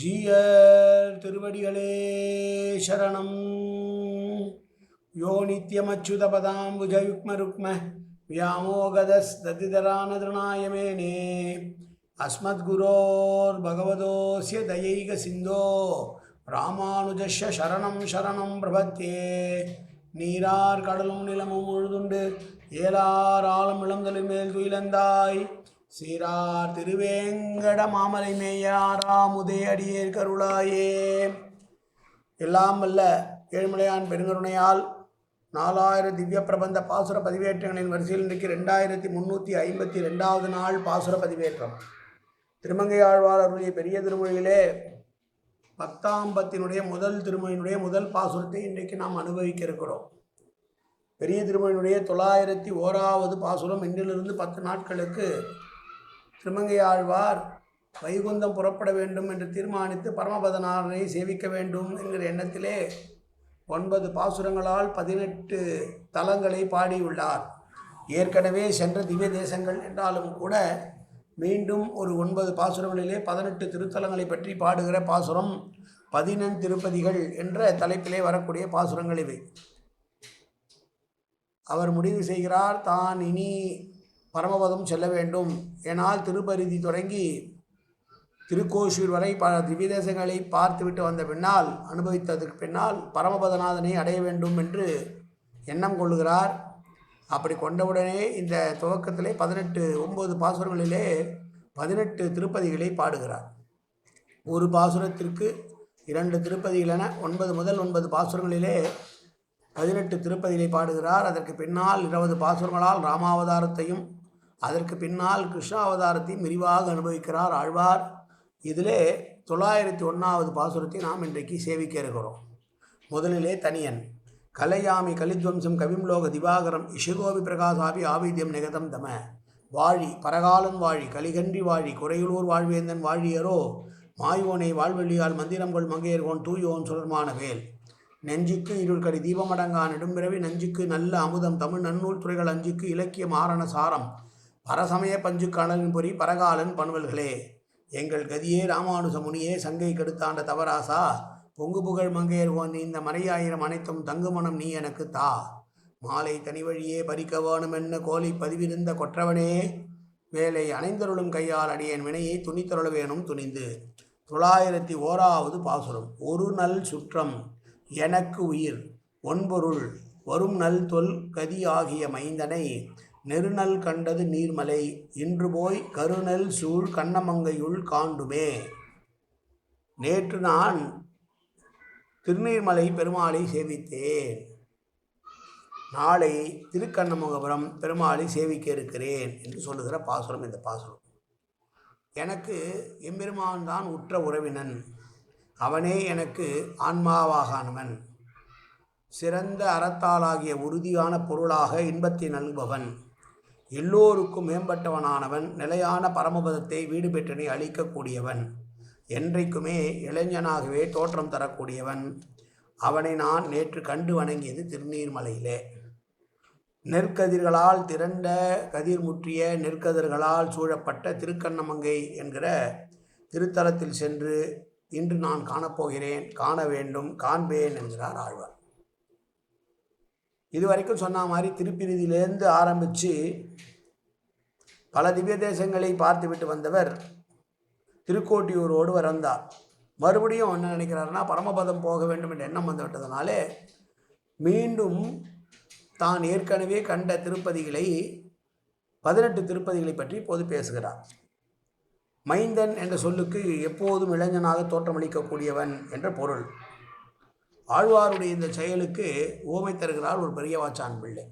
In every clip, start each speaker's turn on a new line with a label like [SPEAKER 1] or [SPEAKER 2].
[SPEAKER 1] ஜீயர் திருவடிகளே சரணம். யோ நித்யமச்சுதபதாம்புஜயுக்மருக்ம வியாமோகதஸ்ததிதரானதருணாயமேனே அஸ்மத்குரோர் பகவதோஸ்ய தயைக சிந்தோ. ராமானுஜஷ சரணம் சரணம் பிரபத்தே நீரார் கடலும் நிலமும் உழுதுண்டு ஏலார் ஆழம் இளந்தலின் மேல் துயிலந்தாய். சீரார் திருவேங்கட மாமலை மேயாராமுதே அடியேர் கருளாயே. எல்லாம் வல்ல ஏழ்மலையான் பெருங்கருணையால் நாலாயிரம் திவ்ய பிரபந்த பாசுர பதிவேற்றங்களின் வரிசையில் இன்றைக்கு ரெண்டாயிரத்தி முந்நூற்றி ஐம்பத்தி ரெண்டாவது நாள் பாசுர பதிவேற்றம். திருமங்கையாழ்வார் அவருடைய பெரிய திருமொழியிலே பத்தாம் பத்தினுடைய முதல் திருமொழியினுடைய முதல் பாசுரத்தை இன்றைக்கு நாம் அனுபவிக்க இருக்கிறோம் பெரிய திருமொழியினுடைய தொள்ளாயிரத்தி ஓராவது பாசுரம் இன்றிலிருந்து பத்து நாட்களுக்கு திருமங்கையாழ்வார் வைகுந்தம் புறப்பட வேண்டும் என்று தீர்மானித்து பரமபதனாரனை சேவிக்க வேண்டும் என்கிற எண்ணத்திலே ஒன்பது பாசுரங்களால் பதினெட்டு தலங்களை பாடியுள்ளார். ஏற்கனவே சென்ற திவ்ய தேசங்கள் என்றாலும் கூட மீண்டும் ஒரு ஒன்பது பாசுரங்களிலே பதினெட்டு திருத்தலங்களை பற்றி பாடுகிற பாசுரம் பதினெண் திருப்பதிகள் என்ற தலைப்பிலே வரக்கூடிய பாசுரங்கள் இவை. அவர் முடிவு செய்கிறார் தான் இனி பரமபதம் செல்ல வேண்டும். ஏனால் திருப்பரிதி தொடங்கி திருக்கோஷூர் வரை பல திவ்ய தேசங்களை பார்த்துவிட்டு வந்த பின்னால் அனுபவித்ததற்கு பின்னால் பரமபதநாதனை அடைய வேண்டும் என்று எண்ணம் கொள்ளுகிறார். அப்படி கொண்டவுடனே இந்த துவக்கத்திலே பதினெட்டு ஒன்பது பாசுரங்களிலே பதினெட்டு திருப்பதிகளை பாடுகிறார். ஒரு பாசுரத்திற்கு இரண்டு திருப்பதிகள் என ஒன்பது முதல் ஒன்பது பாசுரங்களிலே பதினெட்டு திருப்பதிகளை பாடுகிறார். அதற்கு பின்னால் இருபது பாசுரங்களால் ராமாவதாரத்தையும் அதற்கு பின்னால் கிருஷ்ணாவதாரத்தையும் விரிவாக அனுபவிக்கிறார் ஆழ்வார். இதிலே தொள்ளாயிரத்தி ஒன்றாவது பாசுரத்தை நாம் இன்றைக்கு சேவிக்க இருக்கிறோம். முதலிலே தனியன். கலையாமி கலித்வம்சம் கவிம்லோக திவாகரம் இஷுகோபி பிரகாசாபி ஆவித்யம் நிகதம் தம. வாழி பரகாலன் வாழி கலிகன்றி வாழி குறையுளூர் வாழ்வேந்தன் வாழியரோ. மாயோனை வாழ்வெளியால் மந்திரங்கொள் மங்கையர்கோன் தூயோன் சுடர்மான வேல். நெஞ்சுக்கு இருள்கடி தீபமடங்கா நெடும்பிறவி நஞ்சுக்கு நல்ல அமுதம் தமிழ் நன்னூல் துறைகள் அஞ்சுக்கு இலக்கிய மாரண சாரம். பரசமய பஞ்சு கணலின் பொறி பரகாலன் பண்வல்களே. எங்கள் கதியே ராமானுஜ முனியே சங்கை கெடுத்தாண்ட தவராசா. பொங்கு புகழ் மங்கையர் ஓன் இந்த மறையாயிரம் அனைத்தும் தங்குமணம் நீ எனக்கு தா. மாலை தனி வழியே பறிக்க வேணுமென்ன கோலி பதிவிருந்த கொற்றவனே. வேலை அணைந்தருளும் கையால் அடியேன் வினையை துணித்தருள வேணும் துணிந்து. தொள்ளாயிரத்தி ஓராவது பாசுரம். ஒரு நல் சுற்றம் எனக்கு உயிர். ஒன்பொருள். வரும் நல் தொல் கதி ஆகிய மைந்தனை. நெருநல் கண்டது நீர்மலை இன்று போய் கருநல் சூழ் கண்ணமங்கையுள் காண்டுமே. நேற்று நான் திருநீர்மலை பெருமாளை சேவித்தேன். நாளை திருக்கண்ணமுகபுரம் பெருமாளை சேவிக்க இருக்கிறேன் என்று சொல்லுகிற பாசுரம் இந்த பாசுரம். எனக்கு எம்பெருமான் தான் உற்ற உறவினன். அவனே எனக்கு ஆன்மாவாகானவன். சிறந்த அறத்தாலாகிய உறுதியான பொருளாக இன்பத்தை நல்குபவன். எல்லோருக்கும் மேம்பட்டவனானவன் நிலையான பரமபதத்தை வீடு பெற்றனை அளிக்கக்கூடியவன் என்றைக்குமே இளைஞனாகவே தோற்றம் தரக்கூடியவன். அவனை நான் நேற்று கண்டு வணங்கியது திருநீர்மலையிலே நெற்கதிர்களால் திரண்ட கதிர் முற்றிய நெற்கதிர்களால் சூழப்பட்ட திருக்கண்ணமங்கை என்கிற திருத்தலத்தில் சென்று இன்று நான் காணப்போகிறேன் காண வேண்டும் காண்பேன் என்கிறார் ஆழ்வார். இதுவரைக்கும் சொன்ன மாதிரி திருப்பிரிதியிலேருந்து ஆரம்பித்து பல திவ்ய தேசங்களை பார்த்துவிட்டு வந்தவர் திருக்கோட்டியூரோடு வந்தார். மறுபடியும் என்ன நினைக்கிறாருன்னா பரமபதம் போக வேண்டும் என்ற எண்ணம் வந்துவிட்டதுனாலே மீண்டும் தான் ஏற்கனவே கண்ட திருப்பதிகளை பதினெட்டு திருப்பதிகளை பற்றி இப்போது பேசுகிறார். மைந்தன் என்ற சொல்லுக்கு எப்போதும் இளைஞனாக தோற்றமளிக்கக்கூடியவன் என்ற பொருள். ஆழ்வாருடைய இந்த செயலுக்கு ஓமை தருகிறார் ஒரு பெரியவாச்சான் பிள்ளை.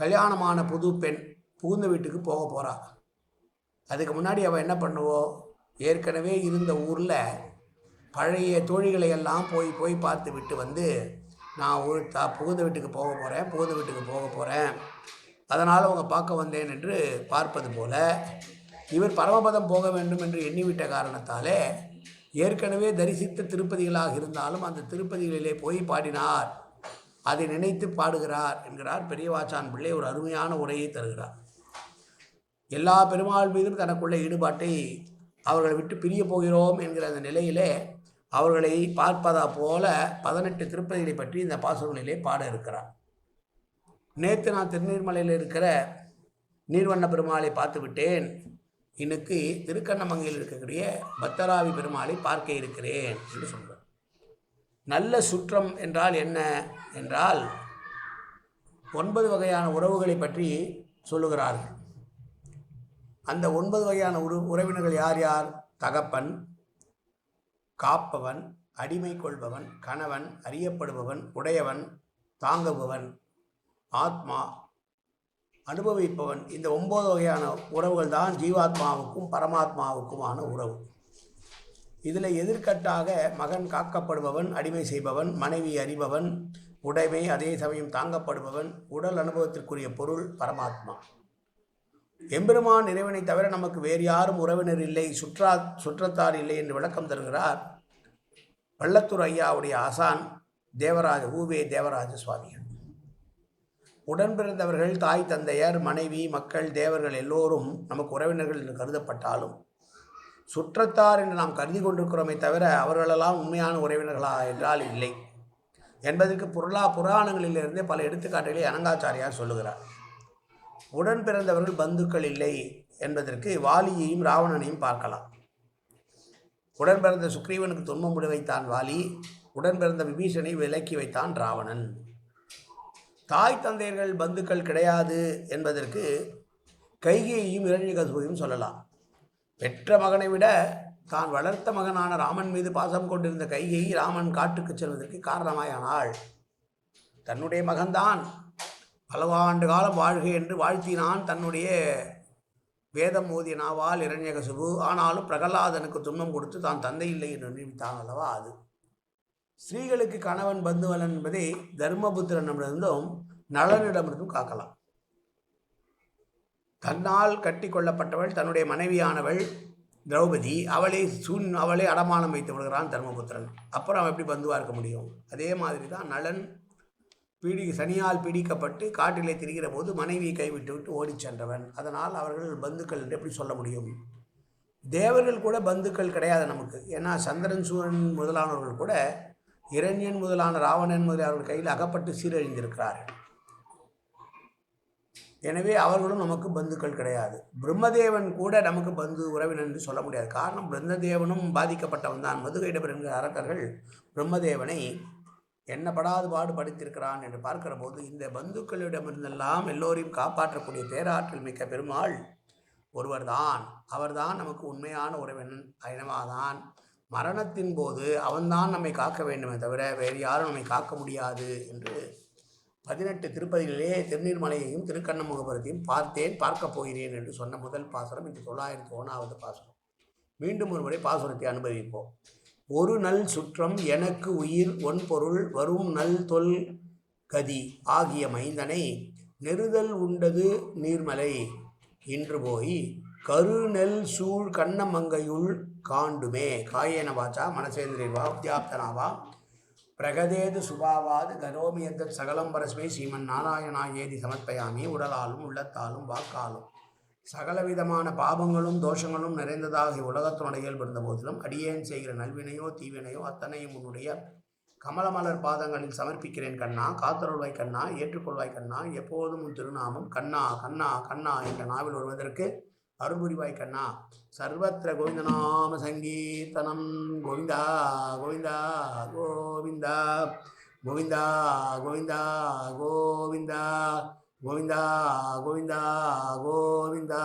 [SPEAKER 1] கல்யாணமான புது பெண் புகுந்த வீட்டுக்கு போக போகிறா அதுக்கு முன்னாடி அவள் என்ன பண்ணுவோம் ஏற்கனவே இருந்த ஊரில் பழைய தோழிகளை எல்லாம் போய் போய் பார்த்து விட்டு வந்து நான் ஒரு தா புகுந்த வீட்டுக்கு போக போகிறேன் புகுந்த வீட்டுக்கு போக போகிறேன் அதனால் அவங்க பார்க்க வந்தேன் என்று பார்ப்பது போல இவர் பரமபதம் போக வேண்டும் என்று எண்ணிவிட்ட காரணத்தாலே ஏற்கனவே தரிசித்த திருப்பதிகளாக இருந்தாலும் அந்த திருப்பதிகளிலே போய் பாடினார். அதை நினைத்து பாடுகிறார் என்கிறார் பெரியவாச்சான் பிள்ளை. ஒரு அருமையான உரையை தருகிறார். எல்லா பெருமாள் மீதும் தனக்குள்ள ஈடுபாட்டை அவர்களை விட்டு பிரிய போகிறோம் என்கிற அந்த நிலையிலே அவர்களை பார்ப்பதா போல பதினெட்டு திருப்பதிகளை பற்றி இந்த பாசுரங்களிலே பாட இருக்கிறார். நேற்று நான் திருநீர்மலையில் இருக்கிற நீர்வண்ண பெருமாளை பார்த்து விட்டேன் இன்னைக்கு திருக்கண்ணமங்கையில் இருக்கக்கூடிய பத்தராவி பெருமாளை பார்க்க இருக்கிறேன் என்று சொல்கிறார் நல்ல சுற்றம் என்றால் என்ன என்றால் ஒன்பது வகையான உறவுகளை பற்றி சொல்லுகிறார்கள். அந்த ஒன்பது வகையான உறு உறவினர்கள் யார் யார்? தகப்பன் காப்பவன் அடிமை கொள்பவன் கணவன் அறியப்படுபவன் உடையவன் தாங்குபவன் ஆத்மா அனுபவிப்பவன். இந்த ஒன்பது வகையான உறவுகள் தான் ஜீவாத்மாவுக்கும் பரமாத்மாவுக்குமான உறவு. இதில் எதிர்கட்டாக மகன் காக்கப்படுபவன் அடிமை செய்பவன் மனைவி அறிபவன் உடைமை அதே சமயம் தாங்கப்படுபவன் உடல் அனுபவத்திற்குரிய பொருள் பரமாத்மா. எம்பெருமான் இறைவனை தவிர நமக்கு வேறு யாரும் உறவினர் இல்லை சுற்றா சுற்றத்தார் இல்லை என்று விளக்கம் தருகிறார் பள்ளத்தூர் ஐயாவுடைய ஆசான் தேவராஜ ஊவே தேவராஜ சுவாமிகள். உடன் பிறந்தவர்கள் தாய் தந்தையர் மனைவி மக்கள் தேவர்கள் எல்லோரும் நமக்கு உறவினர்கள் என்று கருதப்பட்டாலும் சுற்றத்தார் என்று நாம் கருதி கொண்டிருக்கிறோமே தவிர அவர்களெல்லாம் உண்மையான உறவினர்களா என்றால் இல்லை. என்பதற்கு புரளா புராணங்களிலிருந்தே பல எடுத்துக்காட்டுகளை அனங்காச்சாரியார் சொல்லுகிறார். உடன் பிறந்தவர்கள் பந்துக்கள் இல்லை என்பதற்கு வாலியையும் ராவணனையும் பார்க்கலாம். உடன் பிறந்த சுக்ரீவனுக்கு துன்பம் முடி வைத்தான் வாலி உடன் பிறந்த விபீஷனை விலக்கி வைத்தான் ராவணன். தாய் தந்தையர்கள் பந்துக்கள் கிடையாது என்பதற்கு கைகையையும் இரண்யகசுவையும் சொல்லலாம். பெற்ற மகனை விட தான் வளர்த்த மகனான ராமன் மீது பாசம் கொண்டிருந்த கைகையை ராமன் காட்டுக்கு செல்வதற்கு காரணமாயானாள் தன்னுடைய மகன்தான் பலவாண்டு காலம் வாழ்க என்று வாழ்த்தினான். தன்னுடைய வேதம் மோதிய நாவால் இரண்யகசுபு ஆனாலும் பிரகலாதனுக்கு துன்பம் கொடுத்து தான் தந்தை இல்லை என்று நினைத்தான் அல்லவா அது? ஸ்திரீகளுக்கு கணவன் பந்துவலன் என்பதை தர்மபுத்திரனிடமிருந்தும் நலனிடமிருந்தும் காக்கலாம். தன்னால் கட்டி கொள்ளப்பட்டவள் தன்னுடைய மனைவியானவள் திரௌபதி அவளை சூன் அவளை அடமானம் வைத்து விடுகிறான் தர்மபுத்திரன். அப்புறம் அவன் எப்படி பந்துவாக இருக்க முடியும்? அதே மாதிரி தான் நலன் பீடி சனியால் பீடிக்கப்பட்டு காட்டிலே திரிகிற போது மனைவியை கைவிட்டு விட்டு ஓடிச் சென்றவன். அதனால் அவர்கள் பந்துக்கள் என்று எப்படி சொல்ல முடியும்? தேவர்கள் கூட பந்துக்கள் கிடையாது நமக்கு. ஏன்னா சந்திரன் சூரன் முதலானவர்கள் கூட இரண்யன் முதலான ராவணன் முதலானவர்கள் கையில் அகப்பட்டு சீரழிந்திருக்கிறார்கள். எனவே அவர்களும் நமக்கு பந்துக்கள் கிடையாது. பிரம்மதேவன் கூட நமக்கு பந்து உறவினர் என்று சொல்ல முடியாது. காரணம் பிரம்மதேவனும் பாதிக்கப்பட்டவன் தான். மதுகைடபர் என்கிற அரக்கர்கள் பிரம்மதேவனை என்னப்படாது பாடுபடுத்தியிருக்கிறான் என்று பார்க்கிற போது இந்த பந்துக்களிடமிருந்தெல்லாம் எல்லோரையும் காப்பாற்றக்கூடிய பேராற்றல் மிக்க பெருமாள் ஒருவர்தான். அவர்தான் நமக்கு உண்மையான உறவினன். அயனமாதான் மரணத்தின் போது அவன்தான் நம்மை காக்க வேண்டுமே தவிர வேறு யாரும் நம்மை காக்க முடியாது என்று பதினெட்டு திருப்பதிகளிலே திருநீர்மலையையும் திருக்கண்ணமுகபுரத்தையும் பார்த்தேன் பார்க்கப் போகிறேன் என்று சொன்ன முதல் பாசுரம் இன்று தொள்ளாயிரத்தி ஒன்றாவது பாசுரம். மீண்டும் ஒருமுறை பாசுரத்தை அனுபவிப்போம். ஒரு நல் சுற்றம் எனக்கு உயிர் ஒன்பொருள் வரும் நல் தொல் கதி ஆகிய மைந்தனை நெருதல் உண்டது நீர்மலை இன்று போய் கருநெல் சூழ் கண்ணமங்கையுள் காண்டுமே. காயேன வாச்சா மனசேந்திரியவா உத்தியாப்தனாவா? பிரகதேது சுபாவாது கரோமி எந்த சகலம் பரஸ்மை ஸ்ரீமன் நாராயணா ஏதி சமர்ப்பயாமி உடலாலும் உள்ளத்தாலும் வாக்காலும். சகலவிதமான பாபங்களும் தோஷங்களும் நிறைந்ததாக உலகத்தினுடைய இயல்பிருந்த போதிலும் அடியேன் செய்கிற நல்வினையோ தீவினையோ அத்தனையும் உன்னுடைய கமலமலர் பாதங்களில் சமர்ப்பிக்கிறேன் கண்ணா காத்தருள்வாய் கண்ணா ஏற்றுக்கொள்வாய் கண்ணா எப்போதும் உன் திருநாமம் கண்ணா கண்ணா கண்ணா என்ற நாவில் வருவதற்கு அருள்புரிவாய் கண்ணா. சர்வத்திர கோவிந்தநாம சங்கீர்த்தனம். கோவிந்தா கோவிந்தா கோவிந்தா. கோவிந்தா கோவிந்தா கோவிந்தா. கோவிந்தா கோவிந்தா கோவிந்தா.